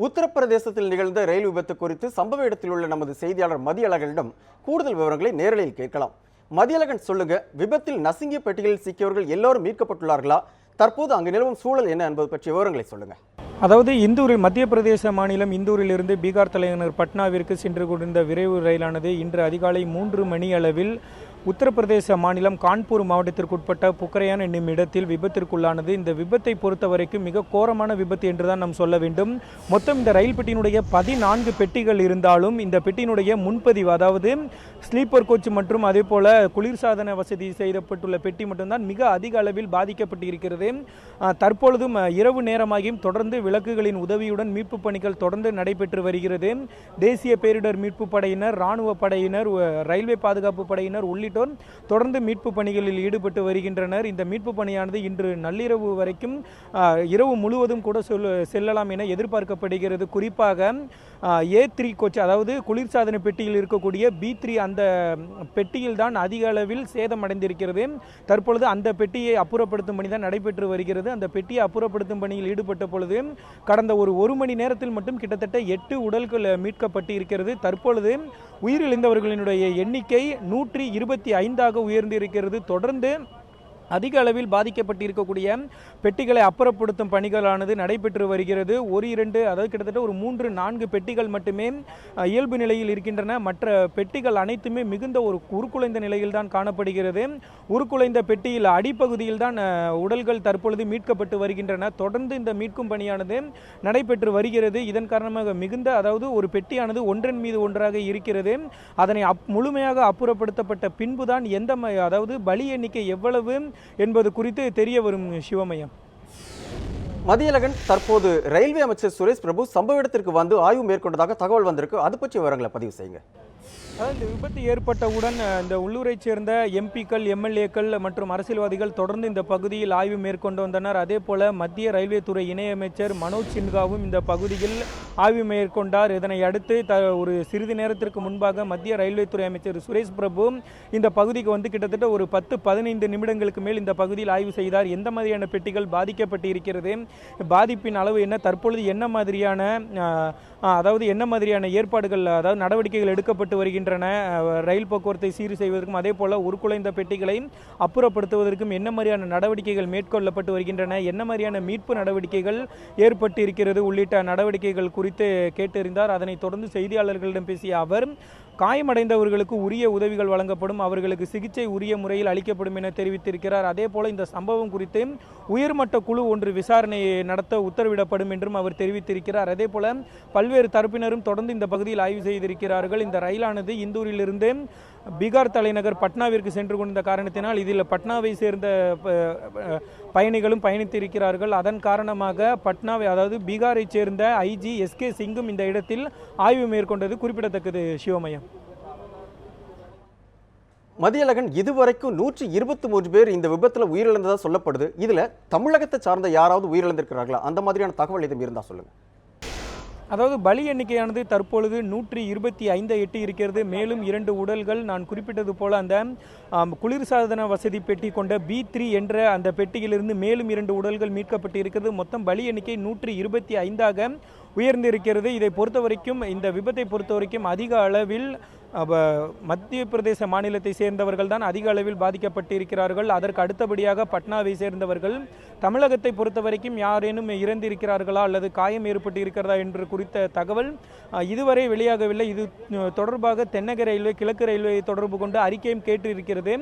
உத்தரப்பிரதேசத்தில் நிகழ்ந்த ரயில் விபத்து குறித்து சம்பவ இடத்தில் உள்ள நமது செய்தியாளர் மதியழகனிடம் கூடுதல் விவரங்களை நேரலையில் கேட்கலாம். மதியழகன் சொல்லுங்க விபத்தில் நசுங்கிய பெட்டிகளில் சிக்கியவர்கள் எல்லோரும் மீட்கப்பட்டுள்ளார்களா? தற்போது அங்கு நிலவும் சூழல் என்ன என்பது பற்றிய விவரங்களை சொல்லுங்க. அதாவது இந்தூரில் மத்திய பிரதேச மாநிலம் இந்தூரிலிருந்து பீகார் தலைநகர் பட்னாவிற்கு சென்று கொண்டிருந்த விரைவு ரயிலானது இன்று அதிகாலை மூன்று மணி அளவில் உத்தரப்பிரதேச மாநிலம் கான்பூர் மாவட்டத்திற்குட்பட்ட புக்கரையான் என்னும் இடத்தில் விபத்திற்குள்ளானது. இந்த விபத்தை பொறுத்த வரைக்கும் மிக கோரமான விபத்து என்றுதான் நாம் சொல்ல வேண்டும். மொத்தம் இந்த ரயில் பெட்டியினுடைய பதினான்கு பெட்டிகள் இருந்தாலும் இந்த பெட்டியினுடைய முன்பதிவு அதாவது ஸ்லீப்பர் கோச் மற்றும் அதே போல குளிர்சாதன வசதி செய்யப்பட்டுள்ள பெட்டி மட்டும்தான் மிக அதிக அளவில் பாதிக்கப்பட்டிருக்கிறது. தற்பொழுதும் இரவு நேரமாகியும் தொடர்ந்து விளக்குகளின் உதவியுடன் மீட்பு பணிகள் தொடர்ந்து நடைபெற்று வருகிறது. தேசிய பேரிடர் மீட்பு படையினர் ராணுவ படையினர் ரயில்வே பாதுகாப்பு படையினர் உள்ளிட்ட உள்ளிட்டோர் தொடர்ந்து மீட்பு பணிகளில் ஈடுபட்டு வருகின்றனர். இந்த மீட்பு பணியானது இன்று நள்ளிரவு வரைக்கும் இரவு முழுவதும் கூட சொல் செல்லலாம் என எதிர்பார்க்கப்படுகிறது. குறிப்பாக ஏ த்ரீ கோச் அதாவது குளிர்சாதன பெட்டியில் இருக்கக்கூடிய பி த்ரீ அந்த பெட்டியில் தான் அதிக அளவில் சேதமடைந்திருக்கிறது தற்பொழுது அந்த பெட்டியை அப்புறப்படுத்தும் பணி தான் நடைபெற்று வருகிறது. அந்த பெட்டியை அப்புறப்படுத்தும் பணியில் ஈடுபட்ட பொழுது கடந்த ஒரு ஒரு மணி நேரத்தில் மட்டும் கிட்டத்தட்ட எட்டு உடல்கள் மீட்கப்பட்டு இருக்கிறது தற்பொழுது உயிரிழந்தவர்களினுடைய எண்ணிக்கை நூற்றி இருபத்தி ஐந்தாக உயர்ந்திருக்கிறது. தொடர்ந்து அதிக அளவில் பாதிக்கப்பட்டிருக்கக்கூடிய பெட்டிகளை அப்புறப்படுத்தும் பணிகளானது நடைபெற்று வருகிறது. ஒரு இரண்டு அதாவது கிட்டத்தட்ட ஒரு மூன்று நான்கு பெட்டிகள் மட்டுமே இயல்பு நிலையில் இருக்கின்றன. மற்ற பெட்டிகள் அனைத்துமே மிகுந்த ஒரு உருக்குலைந்த நிலையில் தான் காணப்படுகிறது. உருக்குலைந்த பெட்டியில் அடிப்பகுதியில் தான் உடல்கள் தற்பொழுது மீட்கப்பட்டு வருகின்றன. தொடர்ந்து இந்த மீட்கும் பணியானது நடைபெற்று வருகிறது. இதன் காரணமாக மிகுந்த அதாவது ஒரு பெட்டியானது ஒன்றன் மீது ஒன்றாக இருக்கிறது. அதனை அப் முழுமையாக அப்புறப்படுத்தப்பட்ட பின்புதான் எந்த ம- அதாவது பலி எண்ணிக்கை எவ்வளவு என்பது குறித்து தெரிய வரும் சிவமயம். மதியழகன் தற்போது ரயில்வே அமைச்சர் சுரேஷ் பிரபு சம்பவ இடத்திற்கு வந்து ஆய்வு மேற்கொண்டதாக தகவல் வந்திருக்கு. அது பற்றிய விவரங்களை பதிவு செய்யுங்க. அதாவது இந்த விபத்து ஏற்பட்டவுடன் இந்த உள்ளூரைச் சேர்ந்த எம்பிக்கள் எம்எல்ஏக்கள் மற்றும் அரசியல்வாதிகள் தொடர்ந்து இந்த பகுதியில் ஆய்வு மேற்கொண்டு வந்தனர். அதே போல மத்திய ரயில்வே துறை இணையமைச்சர் மனோஜ் சின்ஹாவும் இந்த பகுதியில் ஆய்வு மேற்கொண்டார். இதனை அடுத்து த ஒரு சிறிது நேரத்திற்கு முன்பாக மத்திய ரயில்வே துறை அமைச்சர் சுரேஷ் பிரபு இந்த பகுதிக்கு வந்து கிட்டத்தட்ட ஒரு பத்து பதினைந்து நிமிடங்களுக்கு மேல் இந்த பகுதியில் ஆய்வு செய்தார். எந்த மாதிரியான பெட்டிகள் பாதிக்கப்பட்டு இருக்கிறது பாதிப்பின் அளவு என்ன? தற்பொழுது என்ன மாதிரியான அதாவது என்ன மாதிரியான ஏற்பாடுகள் அதாவது நடவடிக்கைகள் எடுக்கப்பட்டு வருகின்றன. ரயில் போக்குவரத்தை சீர் செய்வதற்கும் அதே போல உருக்குலைந்த பெட்டிகளை அப்புறப்படுத்துவதற்கும் என்ன மாதிரியான நடவடிக்கைகள் மேற்கொள்ளப்பட்டு வருகின்றன? என்ன மாதிரியான மீட்பு நடவடிக்கைகள் ஏற்பட்டு இருக்கிறது உள்ளிட்ட நடவடிக்கைகள் குறித்து கேட்டறிந்தார். அதனைத் தொடர்ந்து செய்தியாளர்களிடம் பேசிய அவர் காயமடைந்தவர்களுக்கு உரிய உதவிகள் வழங்கப்படும். அவர்களுக்கு சிகிச்சை உரிய முறையில் அளிக்கப்படும் என தெரிவித்திருக்கிறார். அதேபோல இந்த சம்பவம் குறித்து உயர்மட்ட குழு ஒன்று விசாரணை நடத்த உத்தரவிடப்படும் என்றும் அவர் தெரிவித்திருக்கிறார். அதே போல பல்வேறு தரப்பினரும் தொடர்ந்து இந்த பகுதியில் ஆய்வு செய்திருக்கிறார்கள். இந்த ரயிலானது இந்தூரிலிருந்து பீகார் தலைநகர் பட்னாவிற்கு சென்று கொண்ட காரணத்தினால் இதில் பட்னாவை சேர்ந்த பயணிகளும் பயணித்திருக்கிறார்கள். அதன் காரணமாக பட்னாவை அதாவது பீகாரைச் சேர்ந்த ஐஜி எஸ்கே சிங்கும் இந்த இடத்தில் ஆய்வு மேற்கொண்டது குறிப்பிடத்தக்கது சிவமயம். மதியழகன் இதுவரைக்கும் நூற்றி இருபத்தி மூன்று பேர் இந்த விபத்தில் உயிரிழந்ததாக சொல்லப்படுது. இதில் தமிழகத்தை சார்ந்த யாராவது உயிரிழந்திருக்கிறார்களா? அந்த மாதிரியான தகவல் எதுவும் இருந்தால் சொல்லுங்கள் அதாவது பலி எண்ணிக்கையானது தற்பொழுது நூற்றி இருபத்தி ஐந்து எட்டி இருக்கிறது. மேலும் இரண்டு உடல்கள் நான் குறிப்பிட்டது போல அந்த குளிர்சாதன வசதி பெட்டி கொண்ட பி த்ரீ என்ற அந்த பெட்டியிலிருந்து மேலும் இரண்டு உடல்கள் மீட்கப்பட்டு இருக்கிறது மொத்தம் பலி எண்ணிக்கை நூற்றி இருபத்தி ஐந்தாக உயர்ந்திருக்கிறது. இதை பொறுத்த வரைக்கும் இந்த விபத்தை பொறுத்த வரைக்கும் அதிக அளவில் மத்திய பிரதேச மாநிலத்தை சேர்ந்தவர்கள் தான் அதிக அளவில் பாதிக்கப்பட்டிருக்கிறார்கள். அதற்கு அடுத்தபடியாக பட்னாவை சேர்ந்தவர்கள் தமிழகத்தை பொறுத்த வரைக்கும் யாரேனும் இறந்திருக்கிறார்களா அல்லது காயம் ஏற்பட்டு இருக்கிறதா என்று குறித்த தகவல் இதுவரை வெளியாகவில்லை. இது தொடர்பாக தென்னக ரயில்வே கிழக்கு ரயில்வே தொடர்பு கொண்டு அறிக்கையும் கேட்டிருக்கிறது.